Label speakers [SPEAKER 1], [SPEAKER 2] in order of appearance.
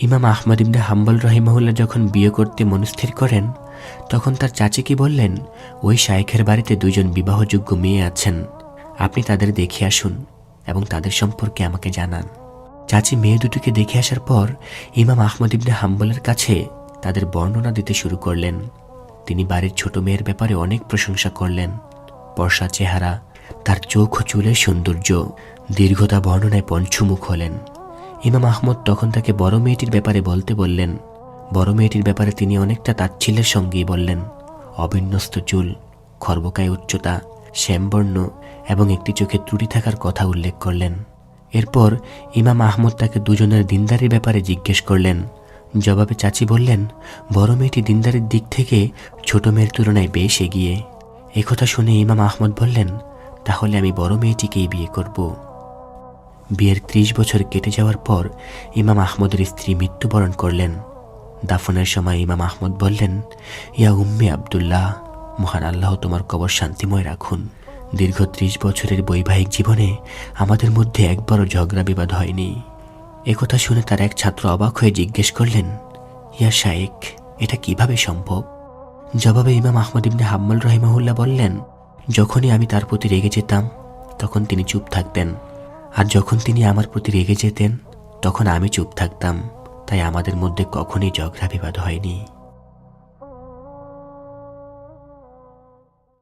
[SPEAKER 1] ইমাম আহমদ ইবনে হাম্বল রহিমাহুল্লাহ যখন বিয়ে করতে মনস্থির করেন, তখন তার চাচিকে বললেন, ওই শায়েখের বাড়িতে দুজন বিবাহযোগ্য মেয়ে আছেন। আপনি তাদের দেখে আসুন এবং তাদের সম্পর্কে আমাকে জানান। চাচি মেয়ে দুটিকে দেখে আসার পর, ইমাম আহমদ ইবনে হাম্বলের কাছে তাদের বর্ণনা দিতে শুরু করলেন। তিনি বাড়ির ছোট মেয়ের ব্যাপারে অনেক প্রশংসা করলেন। বর্ষা চেহারা, তার চোখ ও চুলের সৌন্দর্য, দীর্ঘতা বর্ণনায় পঞ্চমুখ হলেন। ইমাম আহমদ তখন তাকে বড় মেয়েটির ব্যাপারে বলতে বললেন। বড় মেয়েটির ব্যাপারে তিনি অনেকটা তাচ্ছিল্যের সঙ্গেই বললেন। অবিন্যস্ত চুল, খর্বকায় উচ্চতা, শ্যামবর্ণ এবং একটি চোখে ত্রুটি থাকার কথা উল্লেখ করলেন। এরপর ইমাম আহমদ তাকে দুজনের দিনদারির ব্যাপারে জিজ্ঞেস করলেন। জবাবে চাচি বললেন, বড় মেয়েটি দিনদারির দিক থেকে ছোট মেয়ের তুলনায় বেশ এগিয়ে। একথা শুনে ইমাম আহমদ বললেন, তাহলে আমি বড় মেয়েটিকেই বিয়ে করব। বিয়ের ত্রিশ বছর কেটে যাওয়ার পর ইমাম আহমদের স্ত্রী মৃত্যুবরণ করলেন। দাফনের সময় ইমাম আহমদ বললেন, ইয়া উম্মে আবদুল্লাহ, মহান আল্লাহ তোমার কবর শান্তিময় রাখুন। দীর্ঘ ত্রিশ বছরের বৈবাহিক জীবনে আমাদের মধ্যে একবারও ঝগড়া বিবাদ হয়নি। একথা শুনে তার এক ছাত্র অবাক হয়ে জিজ্ঞেস করলেন, ইয়া শায়েক এটা কীভাবে সম্ভব? জবাবে ইমাম আহমদ ইবনে হাম্মাল রহিমাহুল্লাহ বললেন, যখনই আমি তার প্রতি রেগে যেতাম, তখন তিনি চুপ থাকতেন। আর যখন তিনি আমার প্রতি রেগে যেতেন, তখন আমি চুপ থাকতাম, তাই আমাদের মধ্যে কখনই ঝগড়া বিবাদ হয়নি।